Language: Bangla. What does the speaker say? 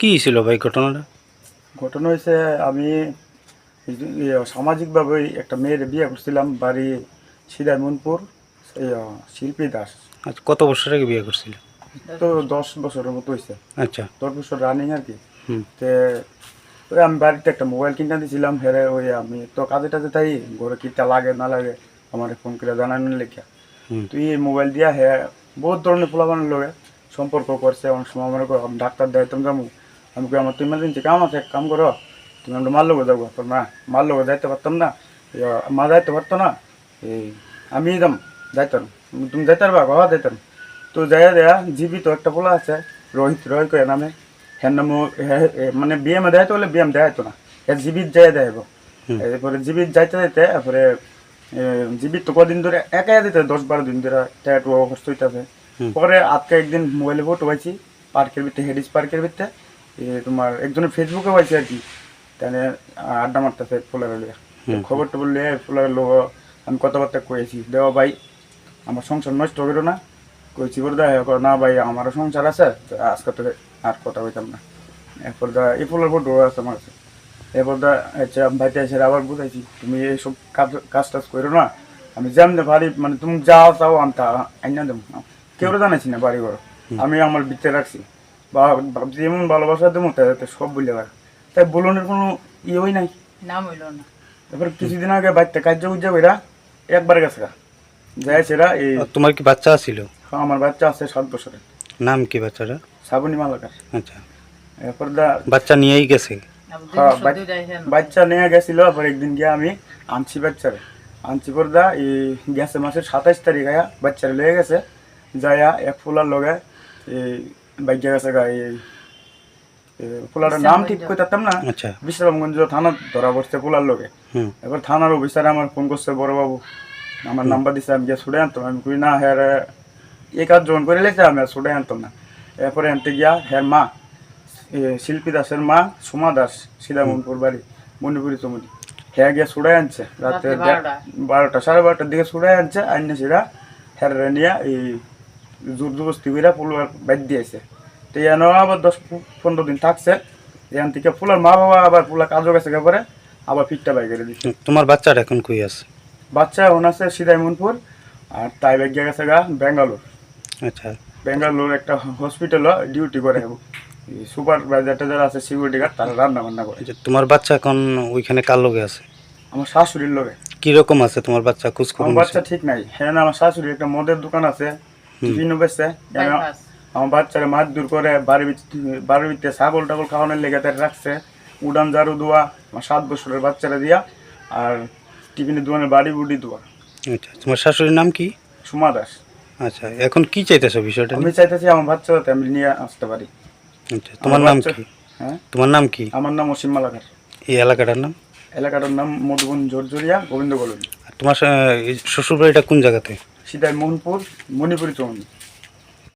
কি ছিল ভাই ঘটনাটা? ঘটনা হয়েছে আমি ইয়ে, সামাজিকভাবে একটা মেয়ের বিয়ে করছিলাম বাড়ি সিদামনপুর এই, শিল্পী দাস। আচ্ছা কত বছর আগে বিয়ে করছিল তো দশ বছরের মতো হয়েছে আচ্ছা। দশ বছর রানিং আর কি। তে ওই আমি বাড়িতে একটা মোবাইল কিনে দিয়েছিলাম হেরে ওই আমি তো কাজে টাজে তাই ঘরে কিটা লাগে না লাগে আমার ফোন করে জানানোর লেখা। তুই এই মোবাইল দিয়া হে বহুত ধরনের পোলাবানের লোকে সম্পর্ক করছে অনেক সময় মনে করো আমি ডাক্তার দেয় তুমি যাব আমি কই আমার তো ইমার্জেন্সি কাম আছে কাম করো। তুমি আমরা মার লোকে যাব তোর না মার লোকে যাইতে পারতাম না। মা যাইতে পারতো না। এই আমি যাম যাইতাম। তুমি যাইতে পারবা বাবা যাইতাম। তো যাই দেয়া জীবিত একটা পোলা আছে রোহিত রয় কয়ে নামে? হ্যাঁ নাম মানে বিএমে দেয় তো বলে বিএম দেয় তো না। এ জীবিত যাই দেয় হুম। এরপরে জীবিত যাইতে যাইতে তারপরে এ, জীবিত তো কদিন ধরে একাই দিতে দশ বারো দিন ধরে ট্যাটু অবস্থ হইতেছে। পরে আজকে একদিন মোবাইলে ফটো পাইছি পার্কের ভিতরে হেডিস পার্কের ভিতরে। তোমার একজনের ফেসবুকে পাইছি আর কি। তাহলে আড্ডা মারতেছে ফুলের লিয়া। খবর টবর লিয়ে ফুলের লোক আমি কথাবার্তা কয়েছি দেওয়া ভাই আমার সংসার নষ্ট করো না। কইছি করে দেয় না ভাই আমারও সংসার আছে আজকে তো আর কথা হইতাম না। এরপর দা এই ফুলের ফটো আছে আমার কাছে। এরপর দা আচ্ছা ভাইতে এসে আবার বুঝাইছি তুমি এইসব কাজ কাজ টাজ করো না। আমি যেমনি পারি মানে তুমি যাও চাও আমি তা আইনা দেবো। কেউ জানাইছি না বাড়ি ঘর আমি আমার ভিতরে রাখছি। বা ভাবছি এমন ভালোবাসা দেবো তাই সব বলে পারে তাই বলনের কোনো ইয়েই নাই? নাম হইল না। এবার কিছুদিন আগে বাড়িতে কার্য উজ্জা কইরা একবার গেছে যাই সেরা এই তোমার কি বাচ্চা ছিল আমার বাচ্চা আছে সাত বছরের। নাম কি বাচ্চাটা শ্রাবণী মালাকার। আচ্ছা। এরপর দা বাচ্চা নিয়েই গেছে? হ্যাঁ, বাচ্চা নিয়ে গেছিল আবার একদিন গিয়ে আমি আনছি বাচ্চারে। আনছি পর দা এই গেছে মাসের সাতাইশ তারিখ আয়া বাচ্চারে লয়ে গেছে। যাইয়া এক ফুলার লগে এই বাইকে গেছে গা এই নাম ঠিক করতাম না। আচ্ছা। বিশ্রামগঞ্জ থানা ধরা পড়ছে লগে। হুম। এবার থানার অফিসার আমার ফোন করছে বড় বাবু আমার নাম্বার দিছে আমি গিয়ে ছুটে আনতাম। আমি কই না হ্যাঁ রে, এই কাজ জোন করে লেছে আমি আর ছুটে আনতাম না। এরপরে আনতে গিয়া হ্যাঁ মা শিল্পী দাসের মা সুমা দাস সীতামনপুর বাড়ি মণিপুরি চমুনি হ্যাঁ গিয়া ছুটে আনছে। রাতে রাত্রে বারোটা। বারোটা সাড়ে বারোটার দিকে ছুটে আনছে আইনে সেটা হ্যাঁ নিয়ে এই জোর জবস্তি করে পুলার বাইর দিয়েছে। তো এন আবার দশ পনেরো দিন থাকছে এখান থেকে ফুলার মা বাবা আবার ফুলা কাজও গেছে পরে আবার ফিটটা বাই করে দিচ্ছে তোমার বাচ্চাটা এখন কই আছে? বাচ্চা এখন আছে সিদাইমনপুর আর তাই ব্যাগ গেছে গা ব্যাঙ্গালোর আচ্ছা। ব্যাঙ্গালোর একটা হসপিটালও ডিউটি করে। সুপারভাইজারটা যারা আছে সিকিউরিটি গার্ড তারা রান্না বান্না করে। আচ্ছা তোমার বাচ্চা এখন ওইখানে কার লোকে আছে? আমার শাশুড়ির লোকে কীরকম আছে তোমার বাচ্চা? খোঁজ খবর বাচ্চা ঠিক নাই। হ্যাঁ আমার শাশুড়ির একটা মদের দোকান আছে। টিফিন বাইপাস আমার বাচ্চারা মাছ দূর করে বাড়ির বাড়ির ভিতরে ছাগল টাগল খাওয়ানোর লেগে তার রাখছে। উড়ান ঝাড়ু দোয়া আমার সাত বছরের বাচ্চারা দিয়া আর টিফিনের দোকানে বাড়ি বুড়ি দোয়া। আচ্ছা তোমার শাশুড়ির নাম কি? সুমা দাস। আচ্ছা এখন কি চাইতেছো বিষয়টা আমি চাইতেছি আমার বাচ্চা আমি নিয়ে আসতে পারি। আচ্ছা তোমার নাম কি? হ্যাঁ? তোমার নাম কি? আমার নাম অসীম মালাকার। এই এলাকাটার নাম? এলাকাটার নাম মধুবন জোরজরিয়া গোবিন্দ কলোনি। আর তোমার শ্বশুর বাড়িটা কোন জায়গাতে? সিদাই মোহনপুর মণিপুরি চৌনি